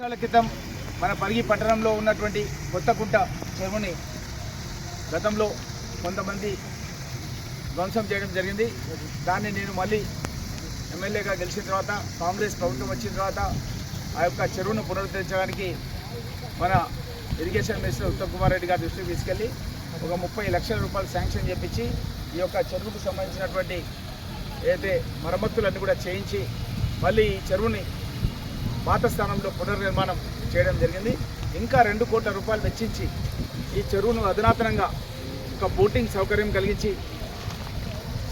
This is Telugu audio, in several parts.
సంవత్సరాల క్రితం మన పరిగి పట్టణంలో ఉన్నటువంటి కొత్తకుంట చెరువుని గతంలో కొంతమంది ధ్వంసం చేయడం జరిగింది. దాన్ని నేను మళ్ళీ ఎమ్మెల్యేగా గెలిచిన తర్వాత కాంగ్రెస్ ప్రభుత్వం వచ్చిన తర్వాత ఆ యొక్క చెరువును పునరుద్ధరించడానికి మన ఇరిగేషన్ మినిస్టర్ ఉత్తమ్ కుమార్ రెడ్డి గారి దృష్టికి తీసుకెళ్ళి ఒక ముప్పై లక్షల రూపాయలు శాంక్షన్ చేపించి ఈ యొక్క చెరువుకు సంబంధించినటువంటి ఏదైతే మరమ్మతులన్నీ కూడా చేయించి మళ్ళీ ఈ చెరువుని పాత స్థానంలో పునర్నిర్మాణం చేయడం జరిగింది. ఇంకా రెండు కోట్ల రూపాయలు వెచ్చించి ఈ చెరువును అధునాతనంగా ఒక బోటింగ్ సౌకర్యం కలిగించి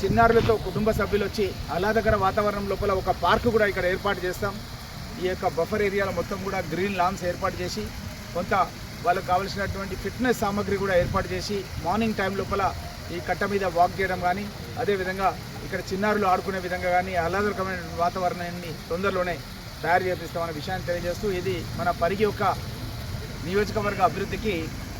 చిన్నారులతో కుటుంబ సభ్యులు వచ్చి ఆహ్లాదకర వాతావరణం లోపల ఒక పార్క్ కూడా ఇక్కడ ఏర్పాటు చేస్తాం. ఈ యొక్క బఫర్ ఏరియాలో మొత్తం కూడా గ్రీన్ లాన్స్ ఏర్పాటు చేసి కొంత వాళ్ళకు కావలసినటువంటి ఫిట్నెస్ సామాగ్రి కూడా ఏర్పాటు చేసి మార్నింగ్ టైం లోపల ఈ కట్ట మీద వాక్ చేయడం కానీ అదేవిధంగా ఇక్కడ చిన్నారులు ఆడుకునే విధంగా కానీ ఆహ్లాదకరమైన వాతావరణాన్ని తొందరలోనే తయారు చేపిస్తామనే విషయాన్ని తెలియజేస్తూ ఇది మన పరిగి యొక్క నియోజకవర్గ అభివృద్ధికి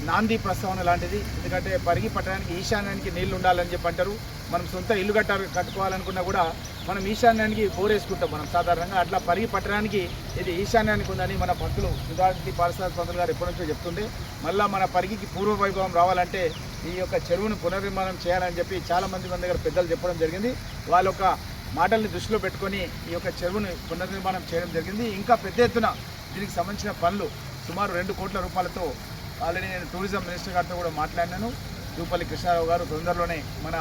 నాంది ప్రస్తావన లాంటిది. ఎందుకంటే పరిగి పట్టడానికి ఈశాన్యానికి నీళ్ళు ఉండాలని చెప్పి అంటారు. మనం సొంత ఇల్లు కట్ట కట్టుకోవాలనుకున్నా కూడా మనం ఈశాన్యానికి బోరేసుకుంటాం మనం సాధారణంగా. అట్లా పరిగి పట్టడానికి ఇది ఈశాన్యానికి ఉందని మన భక్తులు సుధాకృతి పాలసాల పంతులు గారు ఎప్పటి నుంచో చెప్తుండే. మళ్ళీ మన పరిగికి పూర్వ వైభవం రావాలంటే ఈ యొక్క చెరువును పునర్నిర్మాణం చేయాలని చెప్పి చాలా మంది మన దగ్గర పెద్దలు చెప్పడం జరిగింది. వాళ్ళ యొక్క మాటల్ని దృష్టిలో పెట్టుకొని ఈ యొక్క చెరువును పునర్నిర్మాణం చేయడం జరిగింది. ఇంకా పెద్ద ఎత్తున దీనికి సంబంధించిన పనులు సుమారు రెండు కోట్ల రూపాయలతో ఆల్రెడీ నేను టూరిజం మినిస్టర్ గారితో కూడా మాట్లాడినాను. జూపల్లి కృష్ణారావు గారు తొందరలోనే మన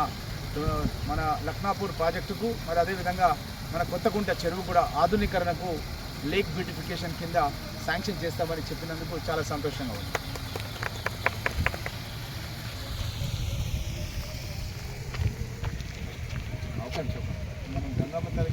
మన లక్నాపూర్ ప్రాజెక్టుకు మరి అదేవిధంగా మన కొత్తకుంట చెరువు కూడా ఆధునీకరణకు లేక్ బ్యూటిఫికేషన్ కింద శాంక్షన్ చేస్తామని చెప్పినందుకు చాలా సంతోషంగా ఉంది. అవకాశం చెప్పండి. va a matar.